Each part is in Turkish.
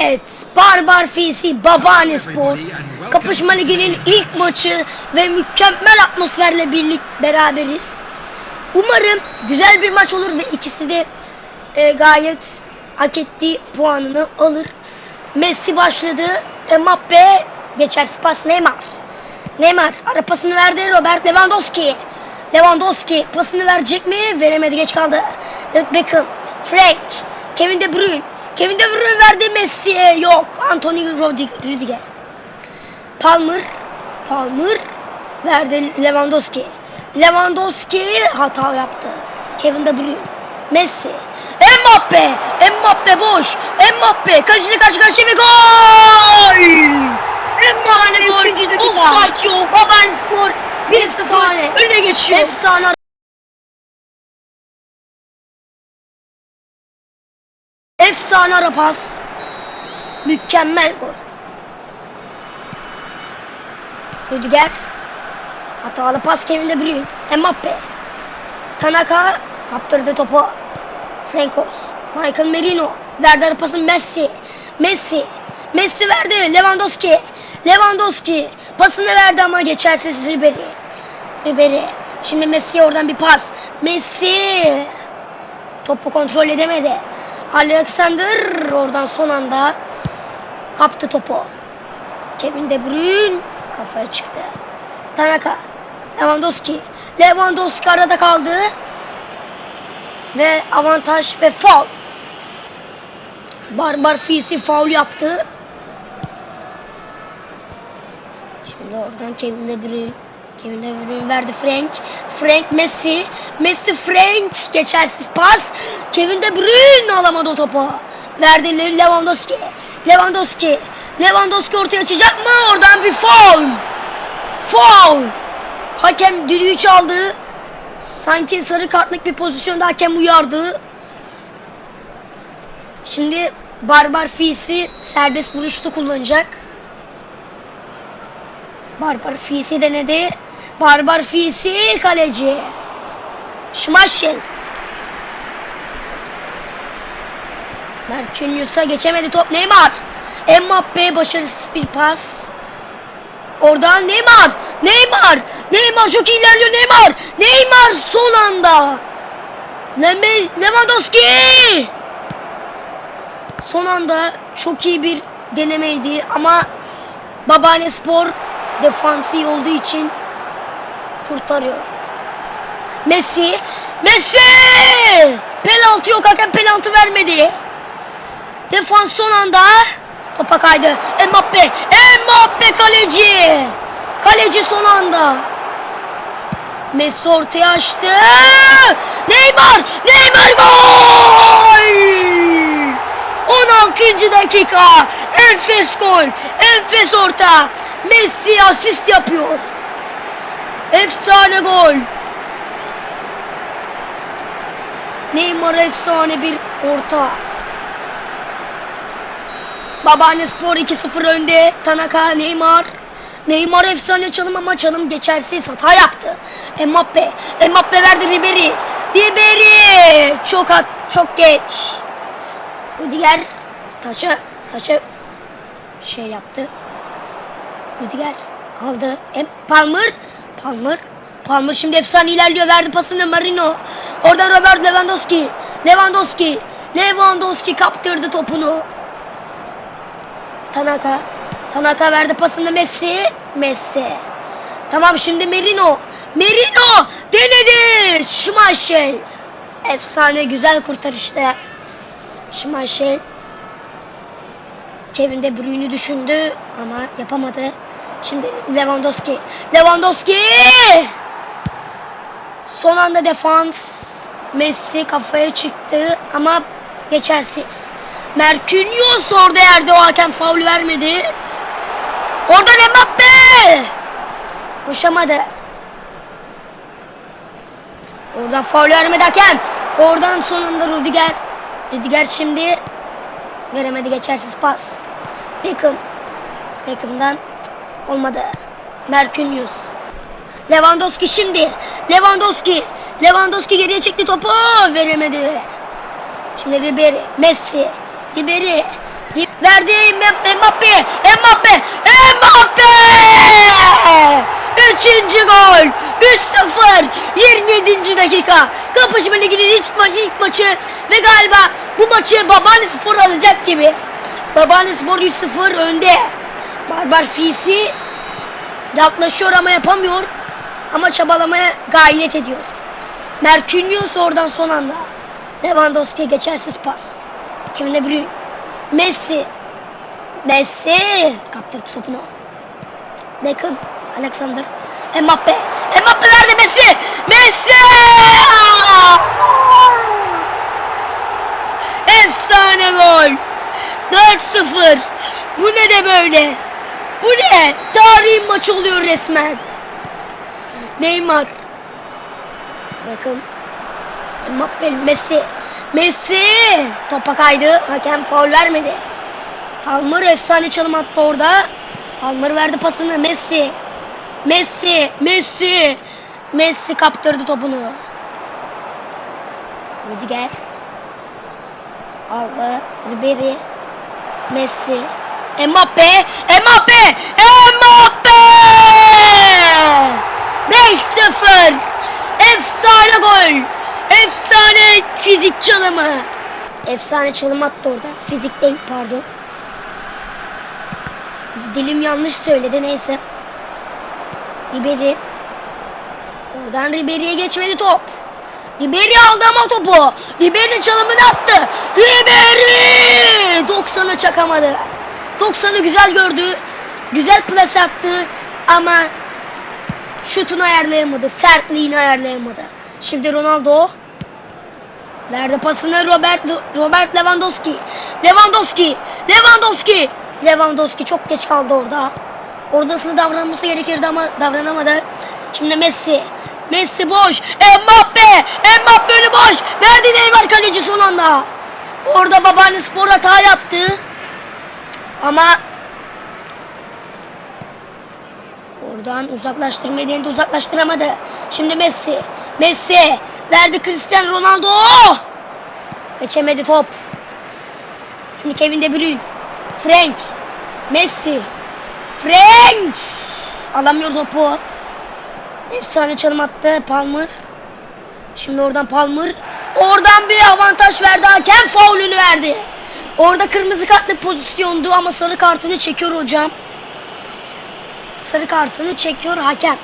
Evet, Barbar Fisi Babane Spor. Kapışma Ligi'nin ilk maçı ve mükemmel atmosferle birlik beraberiz. Umarım güzel bir maç olur ve ikisi de e, gayet hak ettiği puanını alır. Messi başladı. Mbappe geçersiz pas Neymar. Neymar ara pasını verdi Robert Lewandowski. Lewandowski pasını verecek mi? Veremedi geç kaldı. David Beckham. Frank. Kevin De Bruyne. Kevin De Bruyne verdi Messi'ye. Yok. Anthony Rüdiger. Palmer. Palmer. Verdi Lewandowski. Lewandowski hata yaptı. Kevin De Bruyne. Messi. Mbappe. Mbappe boş. Mbappe. Kaçını karşı karşıya ve gol. Mbappe gol. Üçüncü dakika. Offside yok. Baban Spor 1-0 öne geçiyor. Efsane Efsane ara pas. Mükemmel gol. Rüdiger. Hatalı pas Kevin De Bruyne. Mbappe. Tanaka kaptırdı topu. Frankos. Michael Merino. Verdi ara Messi. Messi. Messi verdi. Lewandowski. Lewandowski. Pasını verdi ama geçersiz Ribery. Ribery. Şimdi Messi oradan bir pas. Messi. Topu kontrol edemedi. Alexander oradan son anda kaptı topu. Kevin De Bruyne kafaya çıktı. Tanaka, Lewandowski. Lewandowski arada kaldı. Ve avantaj ve faul. Barbar Fisi faul yaptı. Şimdi oradan Kevin De Bruyne. Kevin De Bruyne verdi Frank. Frank Messi. Messi Frank. Geçersiz pas. Kevin De Bruyne alamadı o topu. Verdi Le- Lewandowski. Lewandowski. Lewandowski ortaya açacak mı? Oradan bir faul. Faul. Hakem düdüğü çaldı. Sanki sarı kartlık bir pozisyonda hakem uyardı. Şimdi Barbar Fisi serbest vuruşta kullanacak. Barbar Fisi denedi. Barbar Fisi kaleci. Schmeichel. Marquinhos'a geçemedi top. Neymar. Mbappe başarısız bir pas. Oradan Neymar. Neymar. Neymar çok iyi ilerliyor Neymar. Neymar son anda. Lewandowski. Son anda çok iyi bir denemeydi ama Babane Spor defansi olduğu için kurtarıyor. Messi. Messi! Penaltı yok hakem penaltı vermedi. Defans son anda topa kaydı. Mbappe. Mbappe kaleci. Kaleci son anda. Messi ortaya açtı. Neymar. Neymar gol! 16. dakika. Enfes gol. Enfes orta. Messi asist yapıyor. Efsane gol. Neymar efsane bir orta. Babane Spor 2-0 önde. Tanaka, Neymar. Neymar efsane çalım ama çalım geçersiz hata yaptı. Mbappe. Mbappe verdi Ribery. Ribery. Çok at, çok geç. Rüdiger taça taça şey yaptı. Rüdiger aldı. Em, Palmer. Palmer. Palmer şimdi efsane ilerliyor. Verdi pasını Marino. Oradan Robert Lewandowski. Lewandowski. Lewandowski kaptırdı topunu. Tanaka. Tanaka verdi pasını Messi. Messi. Tamam şimdi Merino. Merino denedi. Schmeichel. Efsane güzel kurtarışta. Schmeichel. Kevin De Bruyne'i düşündü ama yapamadı. Şimdi Lewandowski. Lewandowski! Son anda defans. Messi kafaya çıktı ama geçersiz. Mercunius orada yerde o hakem faul vermedi. Oradan Mbappe! Koşamadı. Oradan faul vermedi hakem. Oradan sonunda Rüdiger. Rüdiger şimdi veremedi geçersiz pas. Beckham. Beckham'dan olmadı. Mercunius. Lewandowski şimdi. Lewandowski. Lewandowski geriye çekti topu. Veremedi. Şimdi Ribery. Messi. Ribery. Ri- Verdi. Mbappe. Mbappe. Mbappe. Üçüncü gol. 3-0. 27. dakika. Kapışma Ligi'nin ilk, ma- ilk maçı ve galiba bu maçı Babani Spor alacak gibi. Babani Spor 3-0 önde. Barbar Fisi yaklaşıyor ama yapamıyor. Ama çabalamaya gayret ediyor. Mercunius oradan son anda. Lewandowski geçersiz pas. Kevin De Bruyne. Messi. Messi. Kaptırdı topunu. Beckham. Alexander. Mbappe. Mbappe verdi Messi. Messi. Efsane gol. 4-0. Bu ne de böyle? Bu ne? Tarihin maçı oluyor resmen. Neymar. Bakın. Mbappe, Messi. Messi. Topa kaydı. Hakem faul vermedi. Palmer efsane çalım attı orada. Palmer verdi pasını. Messi. Messi. Messi. Messi kaptırdı topunu. Rüdiger. Aldı. Ribery. Messi. Mbappe. Mbappe. Mbappe. 5-0. Efsane gol. Efsane fizik çalımı. Efsane çalım attı orada. Fizik değil pardon. Dilim yanlış söyledi neyse. Ribery. Oradan Ribery'e geçmedi top. Ribery aldı ama topu. Ribery çalımını attı. Ribery 90'a çakamadı. 90'ı güzel gördü. Güzel plas attı ama şutunu ayarlayamadı. Sertliğini ayarlayamadı. Şimdi Ronaldo verdi pasını Robert Robert Lewandowski. Lewandowski. Lewandowski. Lewandowski çok geç kaldı orada. Oradasını davranması gerekirdi ama davranamadı. Şimdi Messi. Messi boş. Mbappe. Mbappe önü boş. Verdi Neymar kaleci son anda. Orada babaanne spor hata yaptı. Ama oradan uzaklaştırmayı denedi uzaklaştıramadı. Şimdi Messi. Messi. Verdi Cristiano Ronaldo. Geçemedi top. Şimdi Kevin De Bruyne. Frank. Messi. Frank. Alamıyor topu. Efsane çalım attı Palmer. Şimdi oradan Palmer. Oradan bir avantaj verdi hakem faulünü verdi. Orada kırmızı kartlı pozisyondu ama sarı kartını çekiyor hocam. Sarı kartını çekiyor hakem.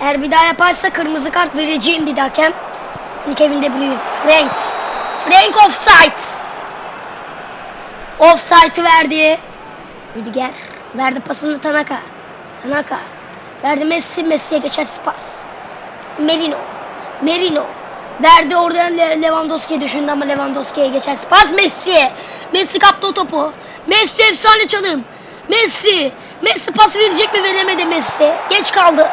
Eğer bir daha yaparsa kırmızı kart vereceğim dedi hakem. Kevin De Bruyne. Frank. Frank offside. Offside'ı verdi. Rüdiger. Verdi pasını Tanaka. Tanaka. Verdi Messi. Messi'ye geçersiz pas. Merino. Merino. Verdi oradan Le- Lewandowski'ye düşündü ama Lewandowski'ye geçersiz pas. Messi. Messi kaptı o topu. Messi efsane çalım. Messi. Messi pas verecek mi veremedi Messi. Geç kaldı.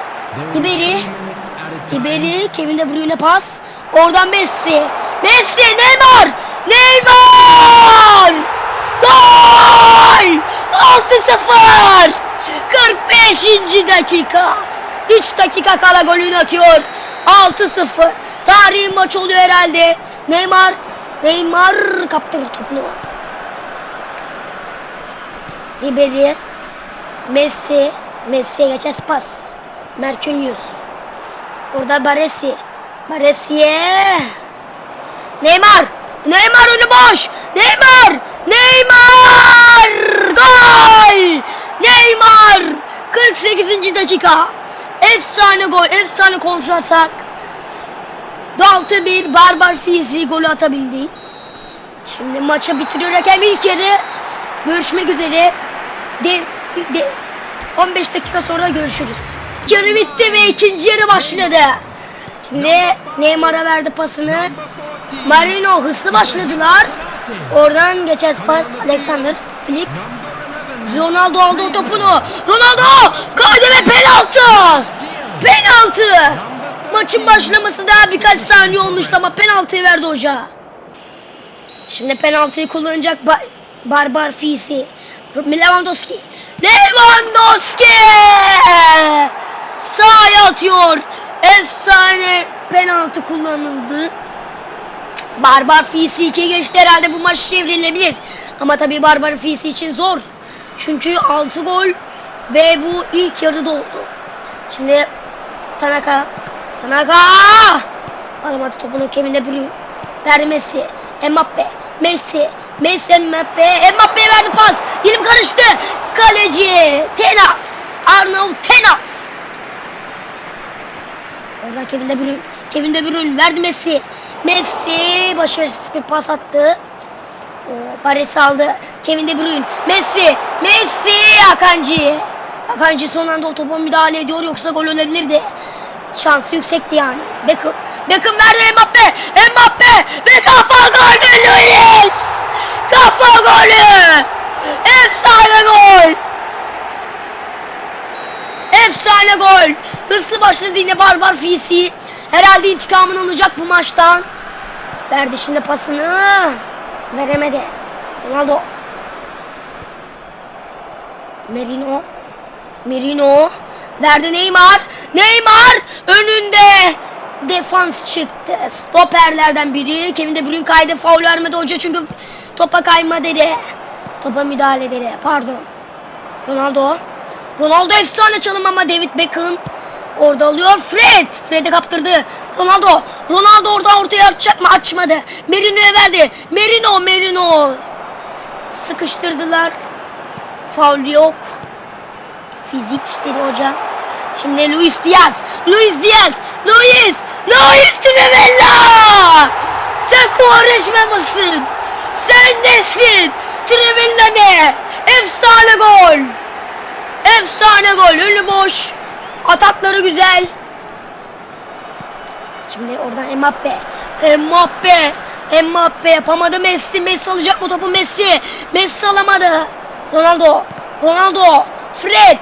Ribery. Ribery. Kevin De Bruyne pas. Oradan Messi. Messi. Neymar. Neymar. Gol. 6-0. 45. dakika. 3 dakika kala golünü atıyor. 6-0. Tarihin maç oluyor herhalde. Neymar. Neymar kaptırdı topunu. Ribery. Messi. Messi'ye geçer pas. Mercunius. Orada Baresi. Baresi'ye. Neymar. Neymar önü boş. Neymar. Neymar. Gol. Neymar. 48. dakika. Efsane gol. Efsane kontra atak. 6-1 Barbar Fizi golü atabildi. Şimdi maçı bitiriyor hakem ilk yarı. Görüşmek üzere. De, de, 15 dakika sonra görüşürüz. İlk yarı bitti ve ikinci yarı başladı. Şimdi Neymar'a verdi pasını. Marino hızlı başladılar. Oradan geçer pas Alexander Filip. Ronaldo aldı o topunu. Ronaldo kaydı ve penaltı. Penaltı. Maçın başlaması daha birkaç saniye olmuştu ama penaltıyı verdi hoca. Şimdi penaltıyı kullanacak ba- Barbar Fisi. Lewandowski. Lewandowski! Sahaya atıyor. Efsane penaltı kullanıldı. Barbar Fisi 2'ye geçti herhalde bu maç çevrilebilir. Ama tabii Barbar Fisi için zor. Çünkü 6 gol ve bu ilk yarıda oldu. Şimdi Tanaka. Tanaka! Alamadı topunu Kevin De Bruyne. Verdi Messi. Mbappe. Messi. Messi Mbappe. Mbappe'ye verdi pas. Dilim karıştı. Kaleci. Tenas. Arnav Tenas. Oradan Kevin De Bruyne. Kevin De Bruyne verdi Messi. Messi başarısız bir pas attı. Paris aldı. Kevin De Bruyne. Messi. Messi. Akanji. Akanji son anda o topa müdahale ediyor yoksa gol olabilirdi. Şansı yüksekti yani. Beckham. Beckham verdi Mbappe. Mbappe. Ve kafa golü Luis. Kafa golü. Efsane gol. Efsane gol. Hızlı başladı yine Barbar Fisi. Herhalde intikamını alacak bu maçtan. Verdi şimdi pasını. Veremedi. Ronaldo. Merino. Merino. Verdi Neymar. Neymar önünde. Defans çıktı. Stoperlerden biri. Kevin De Bruyne kaydı. Faul vermedi hoca çünkü topa kayma dedi. Topa müdahale dedi. Pardon. Ronaldo. Ronaldo efsane çalım ama David Beckham orada alıyor. Fred. Fred'e kaptırdı. Ronaldo. Ronaldo orada ortaya açacak mı? Açmadı. Merino'ya verdi. Merino. Merino. Sıkıştırdılar. Faul yok. Fizik dedi hoca. Şimdi Luis Diaz. Luis Diaz. Luis. Luis Trivella. Sen Quaresma mısın? Sen nesin? Trivella ne? Efsane gol. Efsane gol. Önü boş. Atakları güzel. Şimdi oradan Mbappe. Mbappe. Mbappe yapamadı Messi. Messi alacak mı topu Messi? Messi alamadı. Ronaldo. Ronaldo. Fred.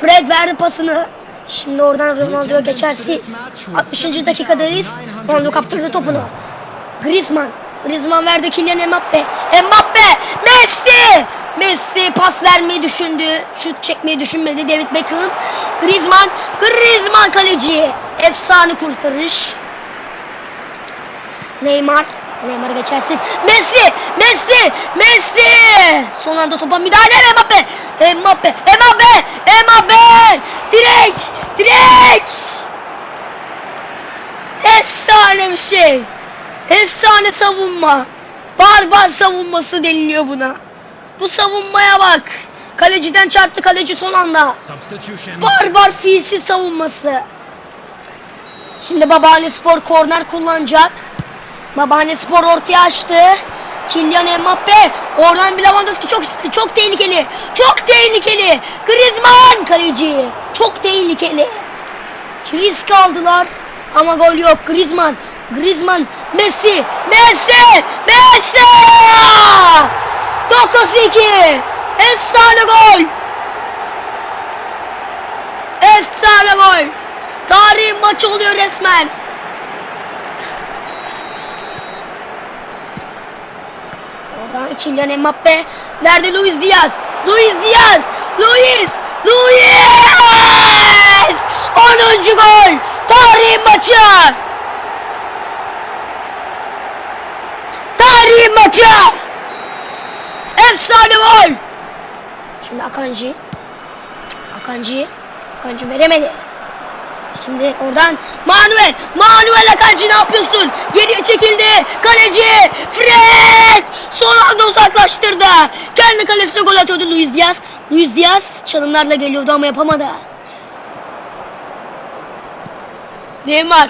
Fred verdi pasını. Şimdi oradan Ronaldo'ya geçersiz. 60. dakikadayız. Ronaldo kaptırdı topunu. Griezmann. Griezmann verdi Kylian Mbappe. Mbappe. Messi. Messi pas vermeyi düşündü. Şut çekmeyi düşünmedi. David Beckham. Griezmann. Griezmann kaleci. Efsane kurtarış. Neymar. Neymar geçersiz. Messi. Messi. Messi. Son anda topa müdahale Mbappe. Mbappe. Mbappe. Mbappe. Direk. Direk. Efsane bir şey. Efsane savunma. Barbar savunması deniliyor buna. Bu savunmaya bak. Kaleciden çarptı kaleci son anda. Barbar fiilsiz savunması. Şimdi Babane Spor korner kullanacak. Babane Spor ortaya açtı. Kylian Mbappe. Oradan bir Lewandowski çok çok tehlikeli. Çok tehlikeli. Griezmann kaleci. Çok tehlikeli. Risk aldılar ama gol yok. Griezmann. Griezmann. Messi. Messi. Messi. 9-2. Efsane gol. Efsane gol. Tarihin maçı oluyor resmen. Oradan Kylian Mbappe verdi Luis Diaz. Luis Diaz. Luis. Luis. 10. gol. Tarihin maçı. Tarihin maçı. Efsane gol. Şimdi Akanji. Akanji. Akanji veremedi. Şimdi oradan Manuel. Manuel Akanji ne yapıyorsun? Geriye çekildi. Kaleci. Fred. Son anda uzaklaştırdı. Kendi kalesine gol atıyordu Luis Diaz. Luis Diaz çalımlarla geliyordu ama yapamadı. Neymar.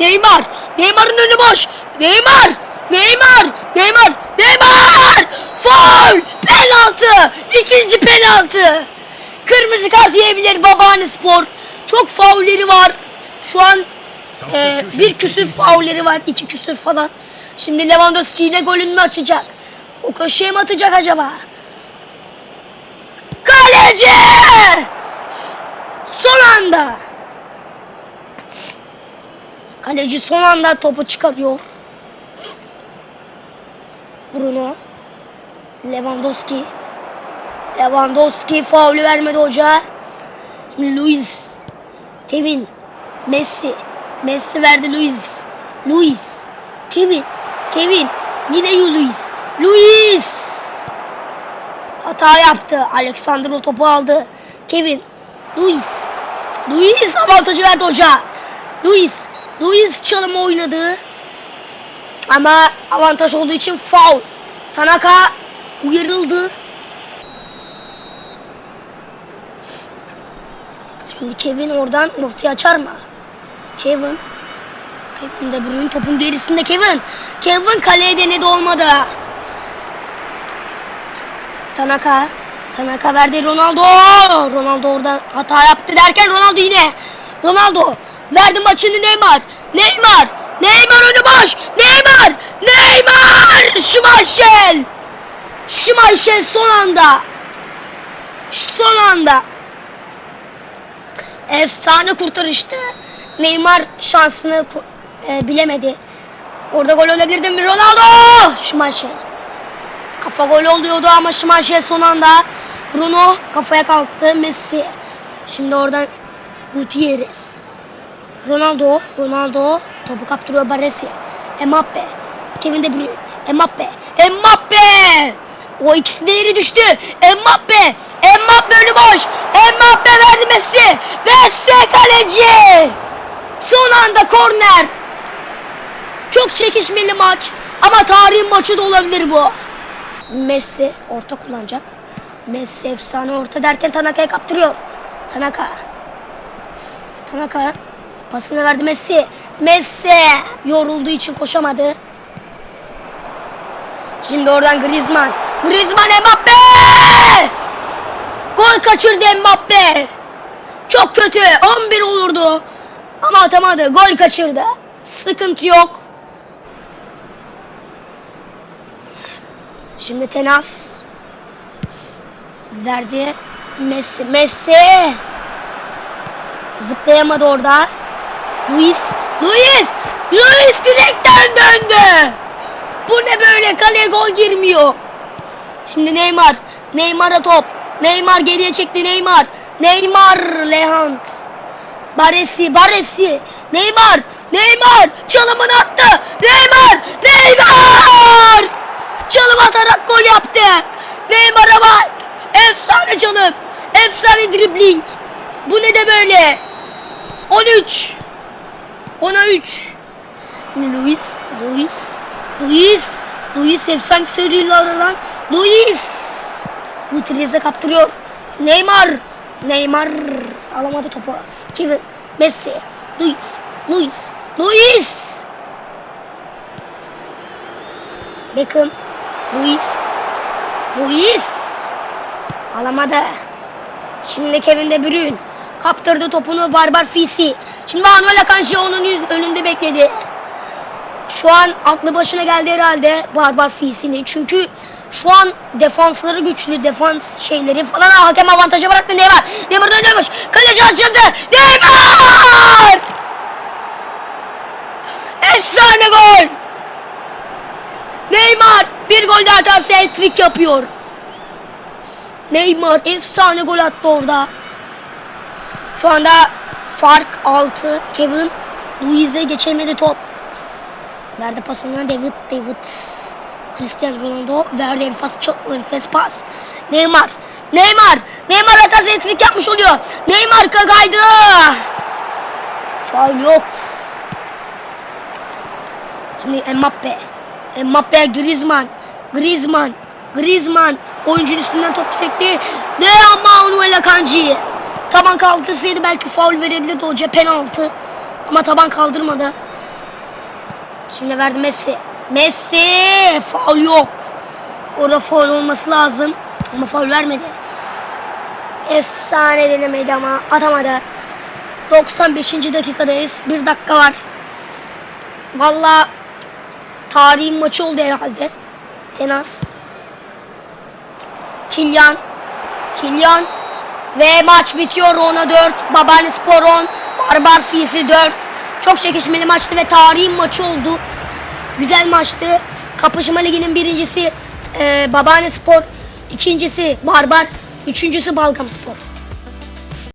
Neymar. Neymar'ın önü boş. Neymar. Neymar. Neymar. Neymar. Faul. Penaltı. İkinci penaltı. Kırmızı kart yiyebilir Babane Spor. Çok faulleri var. Şu an e, bir küsür faulleri var. iki küsür falan. Şimdi Lewandowski ile golünü mü açacak? O köşeye mi atacak acaba? Kaleci! Son anda. Kaleci son anda topu çıkarıyor. Bruno. Lewandowski. Lewandowski faulü vermedi hoca. Luis. Kevin. Messi. Messi verdi Luis. Luis. Kevin. Kevin. Yine Luis. Luis. Hata yaptı. Alexander o topu aldı. Kevin. Luis. Luis avantajı verdi hoca. Luis. Luis çalımı oynadı. Ama avantaj olduğu için foul. Tanaka uyarıldı. Şimdi Kevin oradan ortaya açar mı? Kevin. Kevin de Bruyne topun gerisinde Kevin. Kevin kaleye denedi olmadı. Tanaka. Tanaka verdi Ronaldo. Ronaldo orada hata yaptı derken Ronaldo yine. Ronaldo verdi maçını Neymar. Neymar. Neymar önü boş. Neymar. Neymar. Schmeichel. Schmeichel son anda. Son anda. Efsane kurtarıştı. Neymar şansını e, bilemedi. Orada gol olabilirdi mi? Ronaldo! Schmeichel. Kafa gol oluyordu ama Schmeichel son anda. Bruno kafaya kalktı. Messi. Şimdi oradan Gutierrez. Ronaldo. Ronaldo. Topu kaptırıyor Baresi. Mbappe. Kevin De Bruyne. Mbappe. Mbappe! O ikisi de yeri düştü. Mbappe. Mbappe önü boş. Mbappe verdi Messi. Messi kaleci. Son anda korner. Çok çekişmeli maç. Ama tarihin maçı da olabilir bu. Messi orta kullanacak. Messi efsane orta derken Tanaka'ya kaptırıyor. Tanaka. Tanaka pasını verdi Messi. Messi yorulduğu için koşamadı. Şimdi oradan Griezmann. Griezmann Mbappe! Gol kaçırdı Mbappe. Çok kötü. 11 olurdu. Ama atamadı. Gol kaçırdı. Sıkıntı yok. Şimdi Tenas verdi. Messi. Messi. Zıplayamadı orada. Luis. Luis. Luis direkten döndü. Bu ne böyle? Kaleye gol girmiyor. Şimdi Neymar. Neymar'a top. Neymar geriye çekti Neymar. Neymar. Lehant. Baresi. Baresi. Neymar. Neymar. Çalımını attı. Neymar. Neymar. Çalım atarak gol yaptı. Neymar'a bak. Efsane çalım. Efsane dribling. Bu ne de böyle? 13. 10'a 3. Luis. Luis. Luis. Luis efsane seriyle lan. Luis. Gutierrez'e kaptırıyor. Neymar. Neymar. Alamadı topu. Kevin. Messi. Luis. Luis. Luis. Beckham. Luis. Luis. Alamadı. Şimdi Kevin De Bruyne. Kaptırdı topunu Barbar Fisi. Şimdi Manuel Akanji onun önünde bekledi. Şu an aklı başına geldi herhalde Barbar Fisi'nin. Çünkü şu an defansları güçlü. Defans şeyleri falan. Ha, hakem avantaja bıraktı Neymar. Neymar dönüyormuş. Kaleci açıldı. Neymar! Efsane gol! Neymar bir gol daha atarsa hat-trick yapıyor. Neymar efsane gol attı orada. Şu anda fark 6. Kevin Luiz'e geçemedi top. Verdi pasını David David. Cristiano Ronaldo verdi enfes, çok enfes pas. Neymar. Neymar. Neymar atarsa hat-trick yapmış oluyor. Neymar ka- kaydı. Faul yok. Şimdi Mbappe. Mbappe Griezmann. Griezmann. Griezmann. Oyuncunun üstünden top sekti. Ne ama Manuel Akanji. Taban kaldırsaydı belki faul verebilirdi hoca penaltı. Ama taban kaldırmadı. Şimdi verdi Messi. Messi. Faul yok. Orada faul olması lazım. Ama faul vermedi. Efsane denemeydi ama atamadı. 95. dakikadayız. Bir dakika var. Vallahi tarihin maçı oldu herhalde. Tenas. Kilyan. Kilyan. Ve maç bitiyor. Ona 4. Babani Spor 10. Barbar Fisi 4. Çok çekişmeli maçtı ve tarihin maçı oldu. Güzel maçtı. Kapışma Ligi'nin birincisi e, Babani Spor. ikincisi Barbar. Üçüncüsü Balgam Spor.